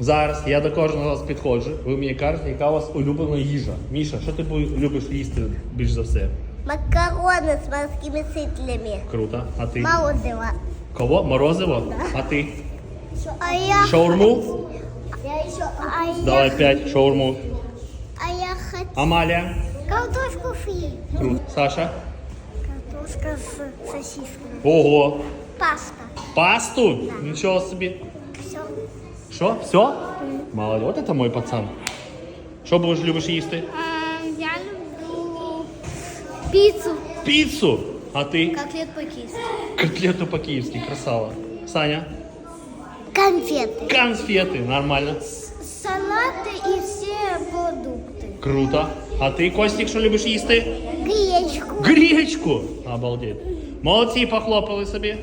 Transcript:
Зараз я до кожного з вас підходжу. Ви мені кажете, яка у вас улюблена їжа. Міша, що ти любиш їсти більш за все? Макароны с морскими сытлями. Круто. А ти? Молодого. Кого? Морозиво? А ти? А я... Шаурму? Я еще... А Давай п'ять шаурму. А я хочу... Амалія? Картошку фри. Круто. Саша? Картошка с сосисками. Ого. Паста. Пасту? Нічого собі. Все. Що? Все? Молодець, от це мой пацан. Що будеш любиш їсти? Я люблю пиццу. Піцу. А ти? Котлет по-киевски. Котлету по-київськи, красава. Саня? Конфеты. Конфети, нормально. Салаты и все продукты. Круто. А ти, Костік, що любиш їсти? Гречку. Гречку. Обалдеть. Молодці, похлопали собі.